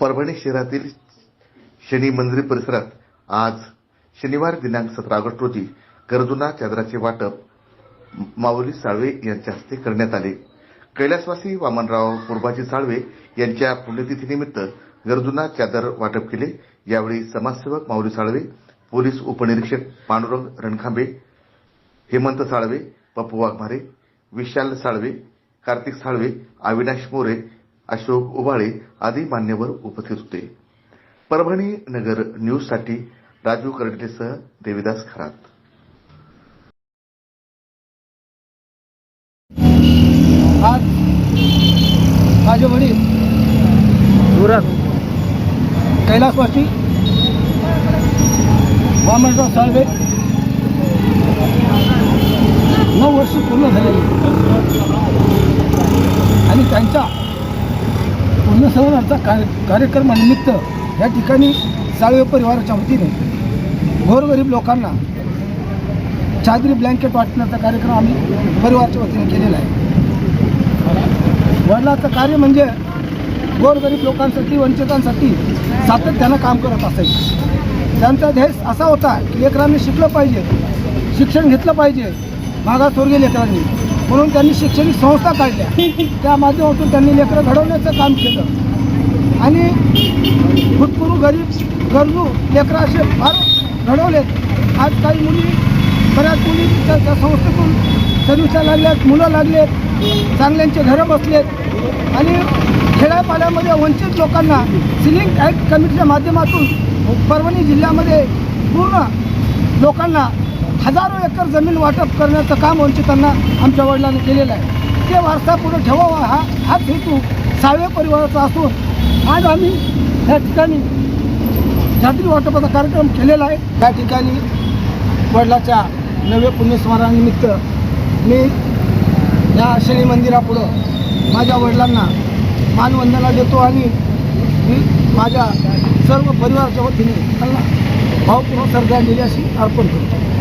परभणी शहरातील शनी मंदिर परिसरात आज शनिवार दिनांक सतरा ऑगस्ट रोजी गरजूंना चादराचे वाटप माऊली साळवे यांच्या हस्ते करण्यात आले. कैलासवासी वामनराव कुर्बाजी साळवे यांच्या पुण्यतिथीनिमित्त गरजूंना चादर वाटप केले. यावेळी समाजसेवक माऊली साळवे पोलीस उपनिरीक्षक पांडुरंग रणखांबे हेमंत साळवे पप्पू वाघमारे विशाल साळवे कार्तिक साळवे अविनाश मोरे अशोक उबाळे आदी मान्यवर उपस्थित होते. परभणी नगर न्यूजसाठी राजू करडलेसह देविदास खरात. आज माझे वडील जोरात कैलासवासी वामनराव साळवे नऊ वर्ष पूर्ण झालेली. आणि त्यांच्या पुण्यसंवरणाचा कार्य कार्यक्रमानिमित्त या ठिकाणी साळवे परिवाराच्या वतीने गोरगरीब लोकांना चादरी ब्लँकेट वाटण्याचा कार्यक्रम आम्ही परिवाराच्या वतीने केलेला आहे. वडिलाचं कार्य म्हणजे गोरगरीब लोकांसाठी वंचितांसाठी सातत्यानं काम करत असायचे. त्यांचा ध्येय असा होता की लेकरांनी शिकलं पाहिजे शिक्षण घेतलं पाहिजे मागासवर्गीय लेकरांनी. म्हणून त्यांनी शैक्षणिक संस्था काढल्या. त्या माध्यमातून त्यांनी लेकरं घडवण्याचं काम केलं. आणि भूतपूर्व गरीब गरजू लेकरं असे फार घडवलेत. आज काही मुली बऱ्याच मुली त्या त्या संस्थेतून सर्विसा लागल्यात मुलं लागलेत चांगल्यांचे घरं बसलेत. आणि खेड्यापाड्यामध्ये वंचित लोकांना सिलिंग ॲक्ट कमिटीच्या माध्यमातून परभणी जिल्ह्यामध्ये पूर्ण लोकांना हजारो एकर जमीन वाटप करण्याचं काम वंचितांना आमच्या वडिलांनी केलेलं आहे. ते वारसा पुढे ठेवावा हा हाच हेतू सावे परिवाराचा असून आज आम्ही या ठिकाणी जात्री वाटपाचा कार्यक्रम केलेला आहे. त्या ठिकाणी वडिलाच्या नव्या पुण्यस्मरणानिमित्त मी या शनी मंदिरापुढं माझ्या वडिलांना मानवंदना देतो आणि मी माझ्या सर्व परिवाराच्या वतीने त्यांना भावपूर्ण श्रद्धांजली अशी अर्पण करतो